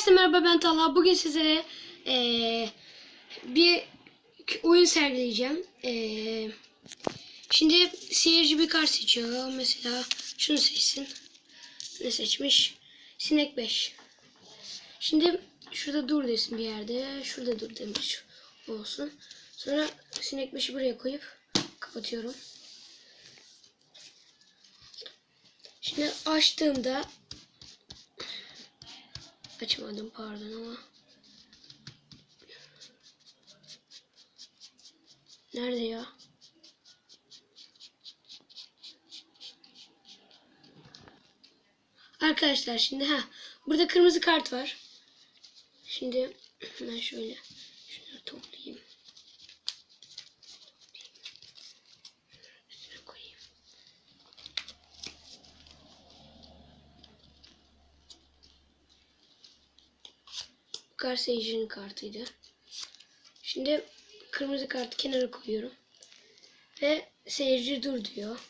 Herkese merhaba ben Talha. Bugün sizlere eee, bir oyun sergileyeceğim. Eee, şimdi seyirci bir kart seçiyor. Mesela şunu seçsin. Ne seçmiş? Sinek 5. Şimdi şurada dur desin bir yerde. Şurada dur demiş olsun. Sonra sinek 5'i buraya koyup kapatıyorum. Şimdi açtığımda Açamadım pardon ama. Nerede ya? Arkadaşlar şimdi ha burada kırmızı kart var. Şimdi ben şöyle şunları toplayayım. Üstüne koyayım. Bu kart seyircinin kartıydı. Şimdi kırmızı kartı kenara koyuyorum. Ve seyirci dur diyor.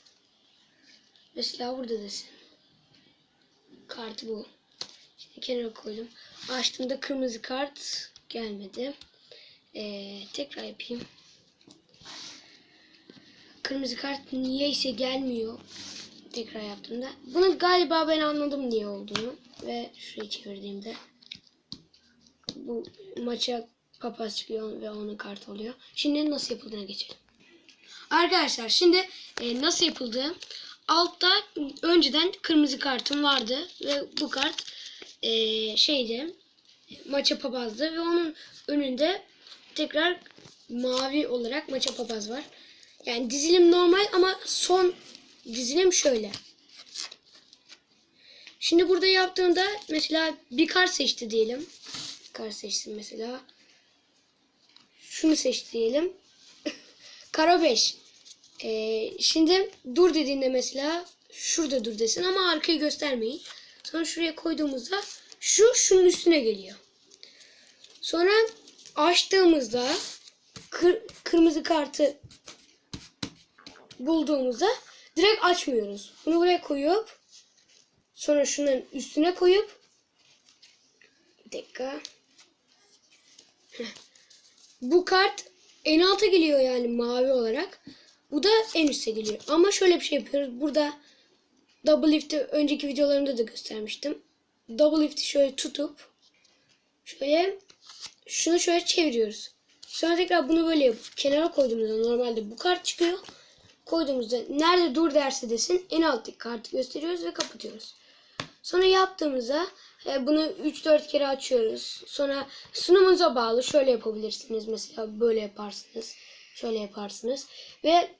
Mesela burada desin. Kartı bu. Şimdi kenara koydum. Açtığımda kırmızı kart gelmedi. Ee, tekrar yapayım. Kırmızı kart niyeyse gelmiyor. Tekrar yaptığımda. Bunu galiba ben anladım niye olduğunu. Ve şurayı çevirdiğimde bu maça papaz çıkıyor ve onun kartı oluyor. Şimdi nasıl yapıldığına geçelim. Arkadaşlar şimdi e, nasıl yapıldığı altta önceden kırmızı kartım vardı ve bu kart e, şeydi maça papazdı ve onun önünde tekrar mavi olarak maça papaz var. Yani dizilim normal ama son dizilim şöyle. Şimdi burada yaptığımda mesela bir kart seçti diyelim. Kart seçtim mesela. Şunu seç diyelim. Kara 5. Ee, şimdi dur dediğinde mesela şurada dur desin ama arkayı göstermeyin. Sonra şuraya koyduğumuzda şu şunun üstüne geliyor. Sonra açtığımızda kır- kırmızı kartı bulduğumuzda direkt açmıyoruz. Bunu buraya koyup sonra şunun üstüne koyup dakika. Bu kart en alta geliyor yani mavi olarak. Bu da en üste geliyor. Ama şöyle bir şey yapıyoruz. Burada double lift'i önceki videolarımda da göstermiştim. Double lift'i şöyle tutup şöyle şunu şöyle çeviriyoruz. Sonra tekrar bunu böyle yapıp kenara koyduğumuzda normalde bu kart çıkıyor. Koyduğumuzda nerede dur derse desin en alttaki kartı gösteriyoruz ve kapatıyoruz. Sonra yaptığımızda e, bunu 3-4 kere açıyoruz. Sonra sunumunuza bağlı şöyle yapabilirsiniz. Mesela böyle yaparsınız. Şöyle yaparsınız. Ve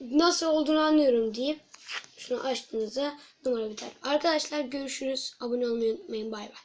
nasıl olduğunu anlıyorum deyip şunu açtığınızda numara biter. Arkadaşlar görüşürüz. Abone olmayı unutmayın. Bay bay.